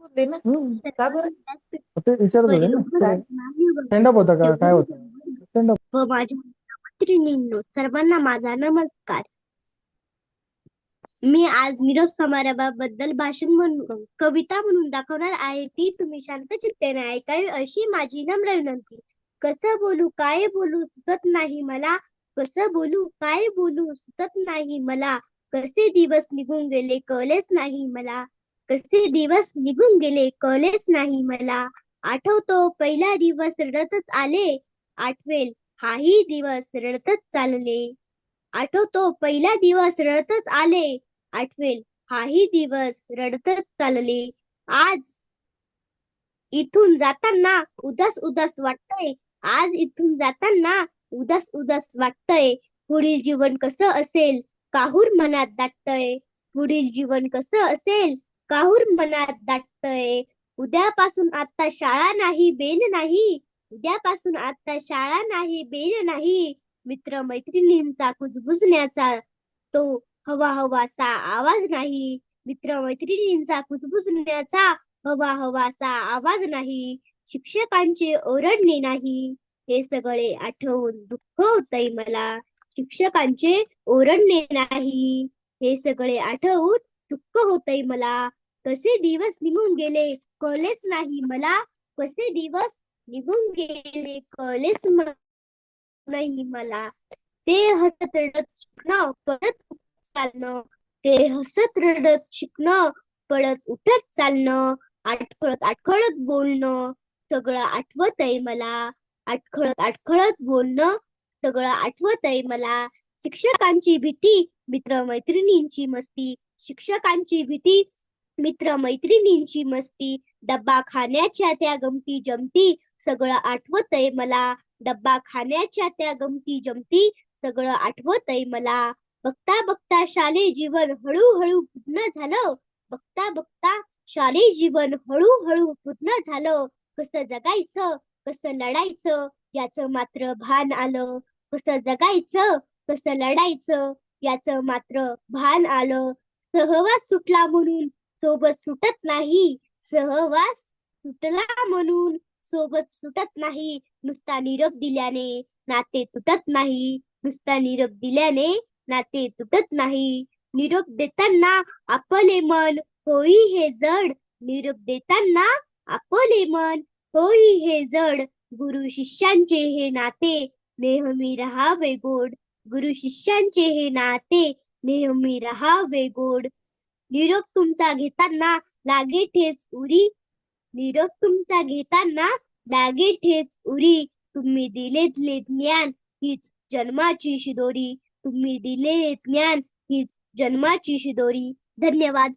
बोलले ना हम्म. का बरं ते विचारत होते ना स्टँडअप होता का काय होतं स्टँडअप व माझ्या मैत्रिणींनो सर्वांना माझा नमस्कार मी आज निरोप समारंभाबद्दल भाषण म्हणून कविता म्हणून दाखवणार आहे ती तुम्ही शांत चित्तेने ऐकावी अशी माझी नम्र विनंती कसं बोलू काय बोलू सुचत नाही मला कसं बोलू काय बोलू सुचत नाही मला कसे दिवस निघून गेले कळलेच नाही मला. कसे दिवस निघून गेले कळलेच नाही मला. आठवतो पहिला दिवस रडतच आले. आठवेल हाही दिवस रडतच चालले. आठवतो पहिला दिवस रडतच आले. आठवेल हाही दिवस रडतच चालले. आज इथून जाताना उदास उदास वाटतंय. आज इथून जाताना उदास उदास वाटतंय. पुढील जीवन कसं असेल? काहूर मनात दाटतंय? पुढील जीवन कसं असेल? काहूर मनात दाटतंय? उद्यापासून आता शाळा नाही बेल नाही. उद्यापासून आता शाळा नाही बेल नाही. मित्र मैत्रिणींचा कुजबुजण्याचा तो हवा हवासा आवाज नाही. मित्र मैत्रिणींचा कुजबुजण्याचा हवा हवासा आवाज नाही. शिक्षकांचे ओरडणे नाही. हे सगळे आठवून दुःख होतंय मला. शिक्षकांचे ओरडणे नाही. हे सगळे आठवून दुःख होतंय मला. कसे दिवस निघून गेले कळलेच नाही मला. कसे दिवस निघून गेले कळलेच नाही मला. ते हसत रडत शिकणं पळत चालणं. ते हसत रडत शिकणं पळत उठत चालणं. आठखळत आठखळत बोलणं. सगळं आठवतंय मला. आठखळत आठखळत बोलणं सगळं आठवतय मला. शिक्षकांची भीती मित्र मैत्रिणींची मस्ती. शिक्षकांची भीती मित्र मैत्रिणींची मस्ती. डब्बा खाण्याच्या त्या गमती जमती सगळं आठवतय मला. डब्बा खाण्याच्या त्या गमती जमती सगळं आठवतय मला. बघता बघता शालेय जीवन हळूहळू पूर्ण झालं. बघता बघता शालेय जीवन हळूहळू पूर्ण झालं. कसं जगायचं कसं लढायचं याचं मात्र भान आलं. कसं जगायचं कसं लढायचं याचं मात्र भान आलं. सहवास सुटला म्हणून सोबत सुटत नाही. सहवास सुटला म्हणून सोबत सुटत नाही. नुसता निरोप दिल्याने नाते तुटत नाही. नुसता निरोप दिल्याने नाते तुटत नाही. निरोप देताना आपले मन होई हे जड. निरोप देताना आपले मन होई हे जड. गुरु शिष्यांचे हे नाते नेहमी राहावे गोड. गुरु शिष्यांचे हे नाते नेहमी राहावे गोड. निरोप तुमचा घेताना लागे ठेच उरी. निरोप तुमचा घेताना लागे ठेच उरी. तुम्ही दिलेले ज्ञान हीच जन्माची शिदोरी. तुम्ही दिलेले ज्ञान हीच जन्माची शिदोरी. धन्यवाद.